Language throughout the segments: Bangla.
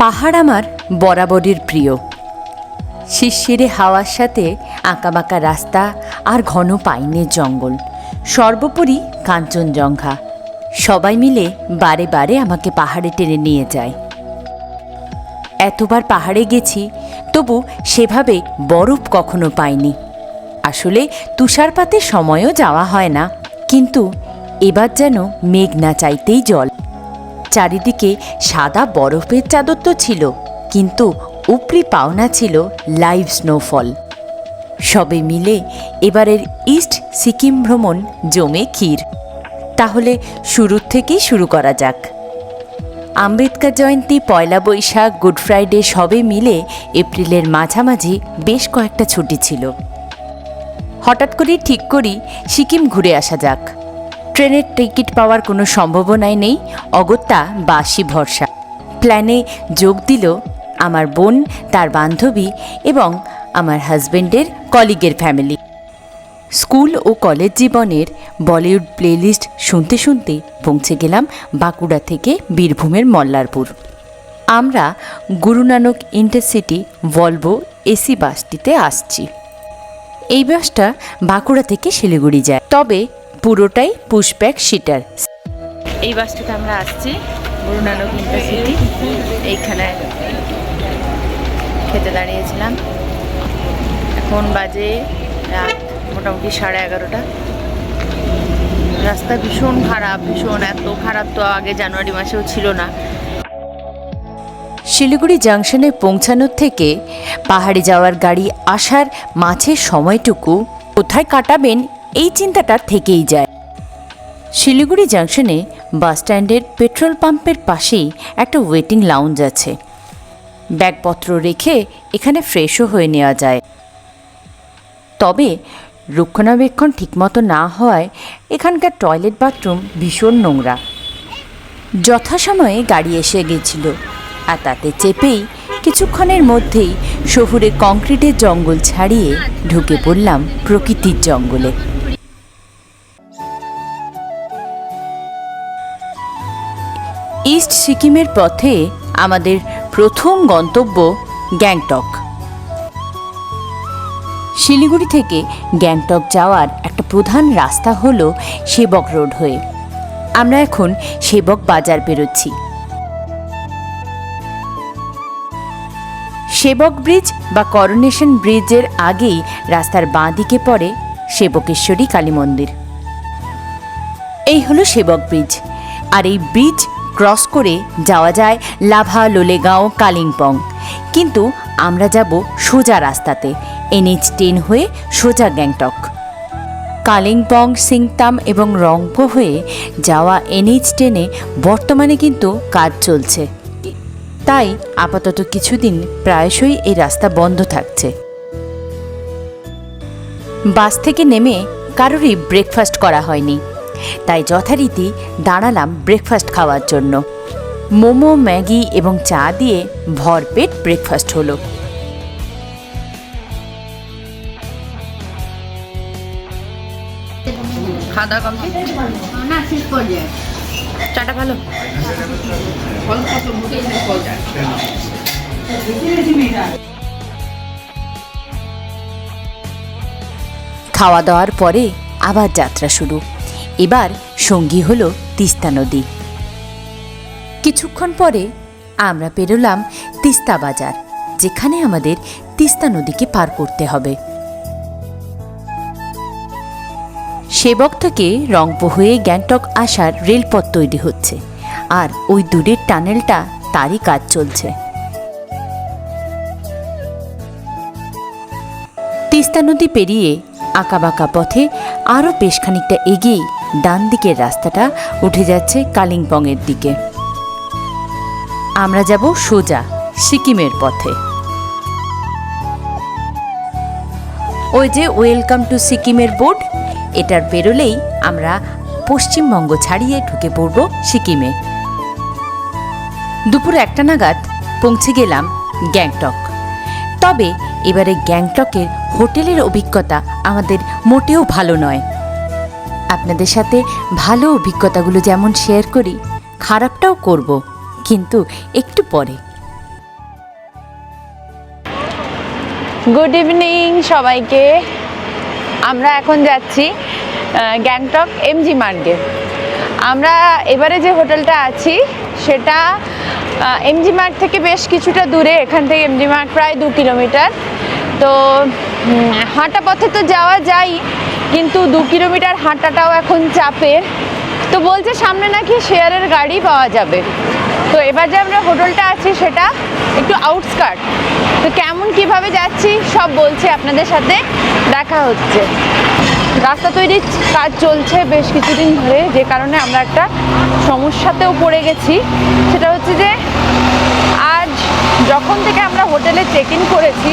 পাহাড় আমার বরাবরের প্রিয়। শিরশিরে হাওয়ার সাথে আঁকাবাঁকা রাস্তা আর ঘন পাইনের জঙ্গল। সর্বোপরি কাঞ্চনজঙ্ঘা। সবাই মিলে বারে বারে আমাকে পাহাড়ে টেনে নিয়ে যায়। এতবার পাহাড়ে গেছি, তবু সেভাবে বরফ কখনো পাইনি। আসলে তুষারপাতের সময়ও যাওয়া হয় না, কিন্তু এবার যেন মেঘ না চাইতেই জল। চারিদিকে সাদা বরফের চাদর তো ছিল, কিন্তু উপরি পাওনা ছিল লাইভ স্নোফল। সবে মিলে এবারের ইস্ট সিকিম ভ্রমণ জমে ক্ষীর। তাহলে শুরুর থেকেই শুরু করা যাক। আম্বেদকর জয়ন্তী পয়লা বৈশাখ, গুড ফ্রাইডে সবে মিলে এপ্রিলের মাঝামাঝি বেশ কয়েকটা ছুটি ছিল। হঠাৎ করেই ঠিক করি সিকিম ঘুরে আসা যাক। ট্রেনের টিকিট পাওয়ার কোনো সম্ভাবনাই নেই। অগত্যা বাসি ভরসা। প্ল্যানে যোগ দিল আমার বোন, তার বান্ধবী এবং আমার হাজবেন্ডের কলিগের ফ্যামিলি। স্কুল ও কলেজ জীবনের বলিউড প্লেলিস্ট শুনতে শুনতে পৌঁছে গেলাম বাঁকুড়া থেকে বীরভূমের মল্লারপুর। আমরা Guru Nanak intercity Volvo AC বাসটিতে আসছি। এই বাসটা বাঁকুড়া থেকে শিলিগুড়ি যায়। তবে পুরোটাই পুশব্যাক সিটার এই বাসটাতে আমরা আসছি গুরু নানক ইন্টারসিটি এইখানে খেতে দাঁড়িয়েছিলাম। এখন বাজে রাত মোটামুটি সাড়ে এগারোটা। রাস্তা ভীষণ খারাপ ভীষণ এত খারাপ তো আগে জানুয়ারি মাসেও ছিল না। শিলিগুড়ি জাংশনে পৌঁছানোর থেকে পাহাড়ে যাওয়ার গাড়ি আসার মাঝের সময়টুকু কোথায় কাটাবেন এই চিন্তাটা থেকেই যায়। শিলিগুড়ি জাংশনে বাসস্ট্যান্ডের পেট্রোল পাম্পের পাশেই একটা ওয়েটিং লাউঞ্জ আছে। ব্যাগপত্র রেখে এখানে ফ্রেশও হয়ে নেওয়া যায়। তবে রক্ষণাবেক্ষণ ঠিকমতো না হওয়ায় এখানকার টয়লেট বাথরুম ভীষণ নোংরা। যথাসময়ে গাড়ি এসে গেছিল, আর তাতে চেপেই কিছুক্ষণের মধ্যেই শহুরে কংক্রিটের জঙ্গল ছাড়িয়ে ঢুকে পড়লাম প্রকৃতির জঙ্গলে। ইস্ট সিকিমের পথে আমাদের প্রথম গন্তব্য গ্যাংটক। শিলিগুড়ি থেকে গ্যাংটক যাওয়ার একটা প্রধান রাস্তা হলো সেবক রোড হয়ে। আমরা এখন সেবক বাজার বেরোচ্ছি। সেবক ব্রিজ বা করোনেশন ব্রিজের আগেই রাস্তার বাঁ দিকে পড়ে সেবকেশ্বরী কালী মন্দির। এই হলো সেবক ব্রিজ। আর এই ব্রিজ ক্রস করে যাওয়া যায় লাভা, লোলেগাঁও, কালিম্পং। কিন্তু আমরা যাব সোজা রাস্তাতে, এনএইচ টেন হয়ে সোজা গ্যাংটক। কালিম্পং, সিংতাম এবং রংপো হয়ে যাওয়া এনএইচ টেনে বর্তমানে কিন্তু কাজ চলছে। তাই আপাতত কিছুদিন প্রায়শই এই রাস্তা বন্ধ থাকছে। বাস থেকে নেমে কারোরই ব্রেকফাস্ট করা হয়নি। তাই যথারীতি দাঁড়ালাম ব্রেকফাস্ট খাওয়ার জন্য। মোমো ম্যাগি এবং চা দিয়ে ভরপেট ব্রেকফাস্ট হলো। খাওয়া দাওয়া কমপ্লিট না শেষ পর্যায়ে। চাটা ভালো? খাওয়া দাওয়ার পরে আবার যাত্রা শুরু। এবার সঙ্গী হলো তিস্তা নদী। কিছুক্ষণ পরে আমরা পেরোলাম তিস্তা বাজার, যেখানে আমাদের তিস্তা নদীকে পার করতে হবে। সেবক থেকে রংপো হয়ে গ্যাংটক আসার রেলপথ তৈরি হচ্ছে, আর ওই দূরের টানেলটা তারই কাজ চলছে। তিস্তা নদী পেরিয়ে আঁকাবাঁকা পথে আরও বেশ খানিকটা এগিয়েই ডান দিকের রাস্তাটা উঠে যাচ্ছে কালিম্পংয়ের দিকে। আমরা যাব সোজা সিকিমের পথে। ওই যে ওয়েলকাম টু সিকিমের বোর্ড এটার বেরোলেই আমরা পশ্চিমবঙ্গ ছাড়িয়ে ঢুকে পড়ব সিকিমে। দুপুর একটা নাগাদ পৌঁছে গেলাম গ্যাংটক। তবে এবারে গ্যাংটকের হোটেলের অভিজ্ঞতা আমাদের মোটেও ভালো নয়। আপনাদের সাথে ভালো অভিজ্ঞতাগুলো যেমন শেয়ার করি, খারাপটাও করব, কিন্তু একটু পরে। গুড ইভিনিং সবাইকে। আমরা এখন যাচ্ছি গ্যাংটক এমজি মার্গে আমরা এবারে যে হোটেলটা আছি, সেটা এমজি মার্গ থেকে বেশ কিছুটা দূরে, এখান থেকে এমজি মার্গ প্রায় দু কিলোমিটার। তো হাঁটা পথে তো যাওয়া যায় কিন্তু দু কিলোমিটার হাঁটাটাও এখন চাপের তো বলছে সামনে নাকি শেয়ারের গাড়ি পাওয়া যাবে। তো এবার যে আমরা হোটেলটা আছি সেটা একটু আউটস্কার্ট তো কেমন কীভাবে যাচ্ছি সব বলছি আপনাদের সাথে, দেখা হচ্ছে। রাস্তা তৈরির কাজ চলছে বেশ কিছুদিন ধরে, যে কারণে আমরা একটা সমস্যাতেও পড়ে গেছি। সেটা হচ্ছে যে, আজ যখন থেকে আমরা হোটেলে চেক ইন করেছি,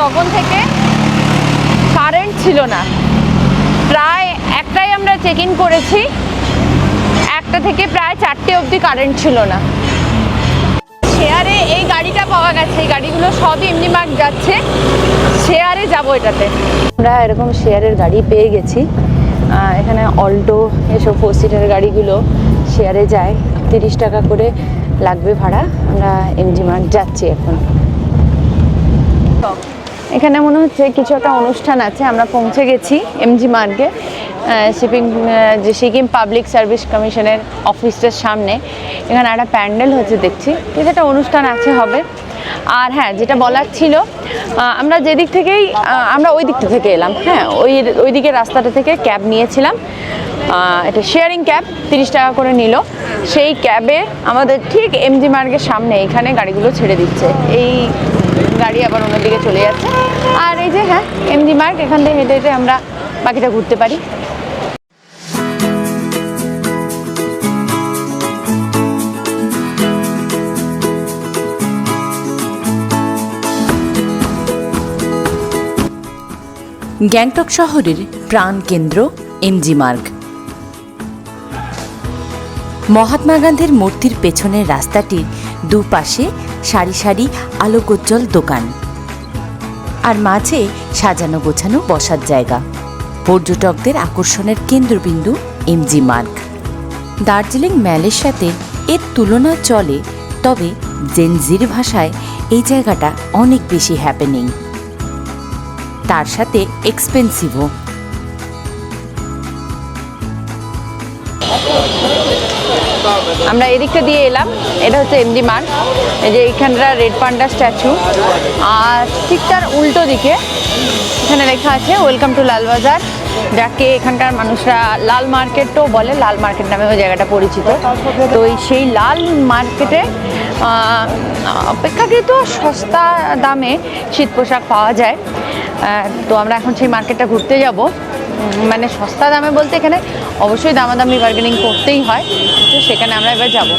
তখন থেকে কারেন্ট ছিল না। প্রায় একটাই আমরা চেক ইন করেছি। একটা থেকে প্রায় চারটে অবধি কারেন্ট ছিল না। শেয়ারে এই গাড়িটা পাওয়া গেছে, এই গাড়িগুলো সবই এমনি মার্ক যাচ্ছে। শেয়ারে যাব এটাতে। আমরা এরকম শেয়ারের গাড়ি পেয়ে গেছি। এখানে অল্টো এসব ফোর সিটার গাড়িগুলো শেয়ারে যায়। তিরিশ টাকা করে লাগবে ভাড়া। আমরা এমজি মার্ক যাচ্ছি এখন। এখানে মনে হচ্ছে কিছু একটা অনুষ্ঠান আছে, আমরা পৌঁছে গেছি এমজি মার্গে শিপিং যে সিকিম পাবলিক সার্ভিস কমিশনের অফিসের সামনে। এখানে একটা প্যান্ডেল হচ্ছে দেখছি কিছু একটা অনুষ্ঠান আছে, হবে। আর হ্যাঁ যেটা বলার ছিল আমরা যেদিক থেকেই আমরা ওই দিকটা থেকে এলাম হ্যাঁ ওই ওই দিকের রাস্তাটা থেকে ক্যাব নিয়েছিলাম। এটা শেয়ারিং ক্যাব তিরিশ টাকা করে নিল। সেই ক্যাবে আমাদের ঠিক এমজি মার্গের সামনে এখানে গাড়িগুলো ছেড়ে দিচ্ছে। এই গাড়ি আবার অন্যদিকে চলে যাচ্ছে। আর এই যে হ্যাঁ এমজি মার্গ এখান থেকে হেঁটে হেঁটে আমরা বাকিটা ঘুরতে পারি। গ্যাংটক শহরের প্রাণকেন্দ্র এমজি মার্গ মহাত্মা গান্ধীর মূর্তির পেছনের রাস্তাটির দুপাশে সারি সারি আলোকোজ্জ্বল দোকান। আর মাঝে সাজানো গোছানো বসার জায়গা। পর্যটকদের আকর্ষণের কেন্দ্রবিন্দু এমজি মার্গ। দার্জিলিং ম্যালের সাথে এর তুলনা চলে, তবে জেনজির ভাষায় এই জায়গাটা অনেক বেশি হ্যাপেনিং তার সাথে এক্সপেন্সিভও আমরা এদিকটা দিয়ে এলাম। এটা হচ্ছে এমডি মার্গ এই যে এইখানটা রেড পান্ডা স্ট্যাচু। আর ঠিক তার উল্টো দিকে এখানে লেখা আছে ওয়েলকাম টু লালবাজার যাকে এখানকার মানুষরা লাল মার্কেটও বলে। লাল মার্কেট নামে ওই জায়গাটা পরিচিত। তো সেই লাল মার্কেটে অপেক্ষাকৃত সস্তা দামে শীত পোশাক পাওয়া যায়। তো আমরা এখন সেই মার্কেটটা ঘুরতে যাব। মানে সস্তা দামে বলতে এখানে অবশ্যই দামাদামি বার্গেনিং করতেই হয়, তো সেখানে আমরা এবার যাব।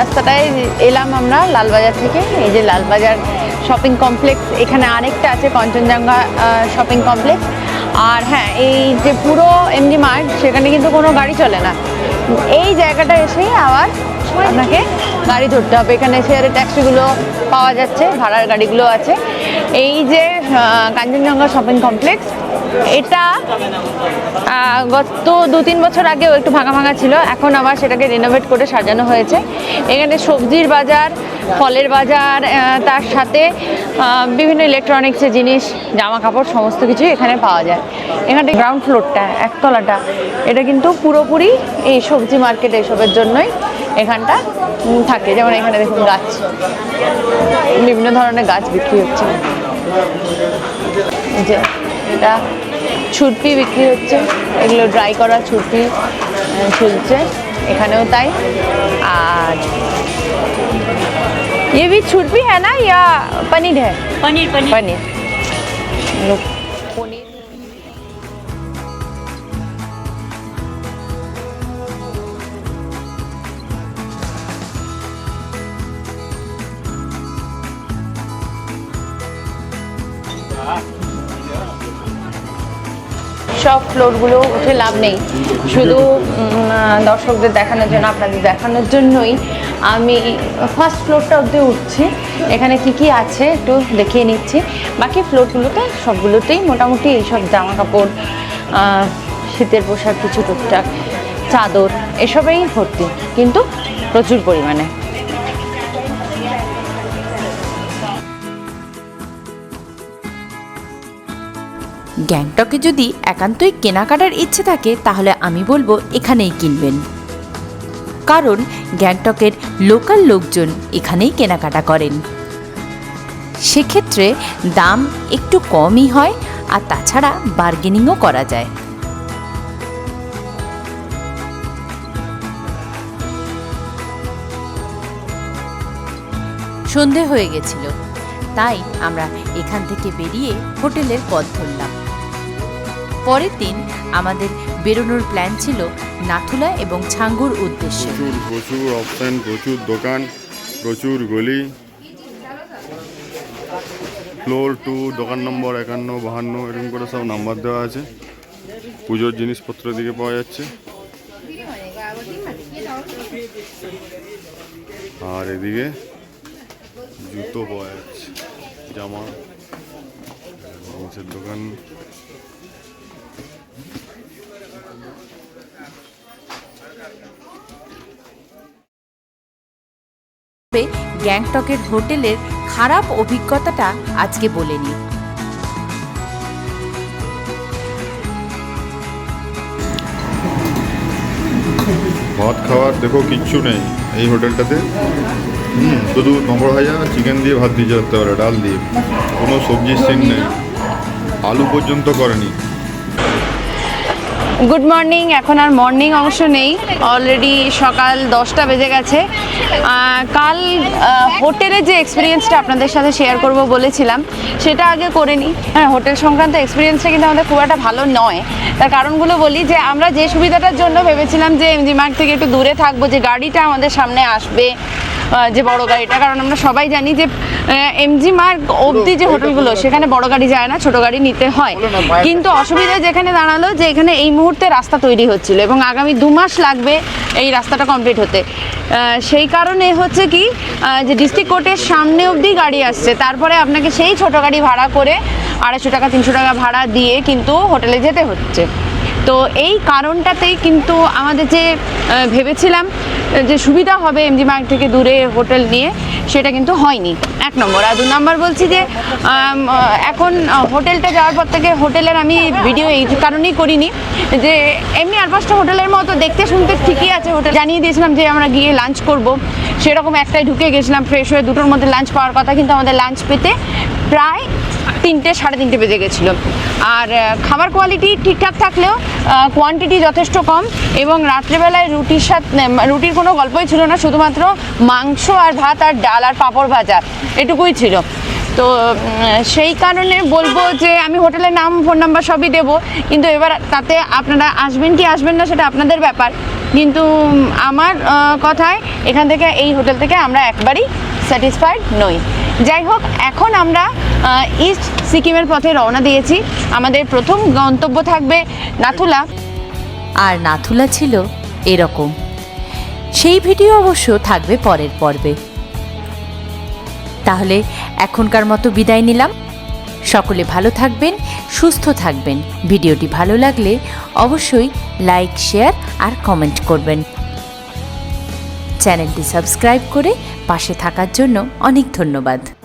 রাস্তাটায় এলাম আমরা লালবাজার থেকে। এই যে লালবাজার শপিং কমপ্লেক্স এখানে আরেকটা আছে কাঞ্চনজঙ্ঘা শপিং কমপ্লেক্স। আর হ্যাঁ এই যে পুরো এমজি মার্ট সেখানে কিন্তু কোনো গাড়ি চলে না। এই জায়গাটা এসেই আবার আপনাকে গাড়ি ধরতে হবে। এখানে শেয়ারের ট্যাক্সিগুলো পাওয়া যাচ্ছে, ভাড়ার গাড়িগুলো আছে। এই যে কাঞ্চনজঙ্ঘা শপিং কমপ্লেক্স, এটা গত দু তিন বছর আগেও একটু ভাঙা ভাঙা ছিল। এখন আবার সেটাকে রিনোভেট করে সাজানো হয়েছে। এখানে সবজির বাজার, ফলের বাজার তার সাথে বিভিন্ন ইলেকট্রনিক্সের জিনিস জামা কাপড় সমস্ত কিছু এখানে পাওয়া যায়। এখানে গ্রাউন্ড ফ্লোরটা একতলাটা, এটা কিন্তু পুরোপুরি এই সবজি মার্কেট এসবের জন্যই। এখানটা উম, থাকে যেমন এখানে দেখুন গাছ বিভিন্ন ধরনের গাছ বিক্রি হচ্ছে এই যে এটা ছুরপি বিক্রি হচ্ছে এগুলো ড্রাই করা ছুরপি আহ, ঝুলছে এখানেও তাই আর ये भी छुरपी है ना या पनीर है पनीर पनीर पनीर लोग पनीर সব ফ্লোরগুলো উঠে লাভ নেই। শুধু দর্শকদের দেখানোর জন্য, আপনাদের দেখানোর জন্যই আমি ফার্স্ট ফ্লোরটা অবধি উঠছি। এখানে কি কি আছে একটু দেখিয়ে নিচ্ছি। বাকি ফ্লোরগুলোতে সবগুলোতেই মোটামুটি এইসব জামা কাপড় শীতের পোশাক, কিছু টুকটাক, চাদর, এসবেই ভর্তি। কিন্তু প্রচুর পরিমাণে। গ্যাংটকে যদি একান্তই কেনাকাটার ইচ্ছে থাকে, তাহলে আমি বলব এখানেই কিনবেন। কারণ গ্যাংটকের লোকাল লোকজন এখানেই কেনাকাটা করেন। সেক্ষেত্রে দাম একটু কমই হয় আর তাছাড়া বার্গেনিংও করা যায়। সন্ধে হয়ে গেছিল। তাই আমরা এখান থেকে বেরিয়ে হোটেলের পথ ধরলাম। পরের দিন আমাদের বেরোনোর প্ল্যান ছিল নাথুলা এবং ছাঙ্গুর উদ্দেশ্যে। প্রচুর প্রচুর অপশন, প্রচুর দোকান, প্রচুর গলি। ফ্লোর টু দোকান নম্বর একান্ন, বাহান্ন, এরকম করে সব নাম্বার দেওয়া আছে। পুজোর জিনিসপত্র দিকে পাওয়া যাচ্ছে। আর এদিকে জুতো পাওয়া যাচ্ছে, জামা দোকান। গ্যাংটকের হোটেলের খারাপ অভিজ্ঞতাটা আজকে বলে নিই ভাত খাওয়ার দেখো কিচ্ছু নেই এই হোটেলটাতে। হুম শুধু নম্বর ভাজা চিকেন দিয়ে ভাত দিয়ে যেতে পারে ডাল দিয়ে। কোনো সবজির সিন নেই। আলু পর্যন্ত করেনি। গুড মর্নিং এখন আর মর্নিং অংশ নেই। অলরেডি সকাল দশটা বেজে গেছে। কাল হোটেলের যে এক্সপিরিয়েন্সটা আপনাদের সাথে শেয়ার করব বলেছিলাম, সেটা আগে করে নিই। হ্যাঁ হোটেল সংক্রান্ত এক্সপিরিয়েন্সটা কিন্তু আমাদের খুব একটা ভালো নয়। তার কারণগুলো বলি যে, আমরা যে সুবিধাটার জন্য ভেবেছিলাম যে এমজি মার্ট থেকে একটু দূরে থাকব, যে গাড়িটা আমাদের সামনে আসবে যে বড় গাড়িটা কারণ আমরা সবাই জানি যে এমজি মার্গ অবধি যে হোটেলগুলো সেখানে বড় গাড়ি যায় না ছোট গাড়ি নিতে হয়। কিন্তু অসুবিধা যেখানে দাঁড়াল যে এখানে এই মুহূর্তে রাস্তা তৈরি হচ্ছিল এবং আগামী দু মাস লাগবে এই রাস্তাটা কমপ্লিট হতে। সেই কারণে হচ্ছে কি যে ডিস্ট্রিক্ট কোর্টের সামনে অবধি গাড়ি আসছে তারপরে আপনাকে সেই ছোট গাড়ি ভাড়া করে আড়াইশো টাকা তিনশো টাকা ভাড়া দিয়ে কিন্তু হোটেলে যেতে হচ্ছে। তো এই কারণটাতেই কিন্তু আমাদের যে ভেবেছিলাম যে সুবিধা হবে এমজি মার্গ থেকে দূরে হোটেল নিয়ে, সেটা কিন্তু হয়নি। এক নম্বর। আর দু নম্বর বলছি যে এখন হোটেলটা যাওয়ার পর থেকে হোটেলের আমি ভিডিও এই কারণেই করিনি, যে এমনি আর পাঁচটা হোটেলের মতো দেখতে শুনতে ঠিকই আছে। হোটেল জানিয়ে দিয়েছিলাম যে আমরা গিয়ে লাঞ্চ করব। সেরকম একটাই ঢুকে গেছিলাম ফ্রেশ হয়ে দুটোর মধ্যে লাঞ্চ পাওয়ার কথা। কিন্তু আমাদের লাঞ্চ পেতে প্রায় তিনটে, সাড়ে তিনটে বেজে গেছিল। আর খাবার কোয়ালিটি ঠিকঠাক থাকলেও কোয়ান্টিটি যথেষ্ট কম এবং রাত্রেবেলায় রুটির সাথে রুটির কোনো গল্পই ছিল না, শুধুমাত্র মাংস আর ভাত আর ডাল আর পাঁপড় ভাজা এটুকুই ছিল। তো সেই কারণে বলব যে আমি হোটেলের নাম ফোন নাম্বার সবই দেবো, কিন্তু এবার তাতে আপনারা আসবেন কি আসবেন না সেটা আপনাদের ব্যাপার। কিন্তু আমার কথায় এখান থেকে, এই হোটেল থেকে আমরা একবারই স্যাটিসফাইড নই। যাই হোক, এখন আমরা ইস্ট সিকিমের পথে রওনা দিয়েছি। আমাদের প্রথম গন্তব্য থাকবে নাথুলা। আর নাথুলা ছিল এরকম। সেই ভিডিও অবশ্য থাকবে পরের পর্বে। তাহলে এখনকার মতো বিদায় নিলাম। সকলে ভালো থাকবেন, সুস্থ থাকবেন। ভিডিওটি ভালো লাগলে অবশ্যই লাইক, শেয়ার আর কমেন্ট করবেন। চ্যানেলটি সাবস্ক্রাইব করে পাশে থাকার জন্য অনেক ধন্যবাদ।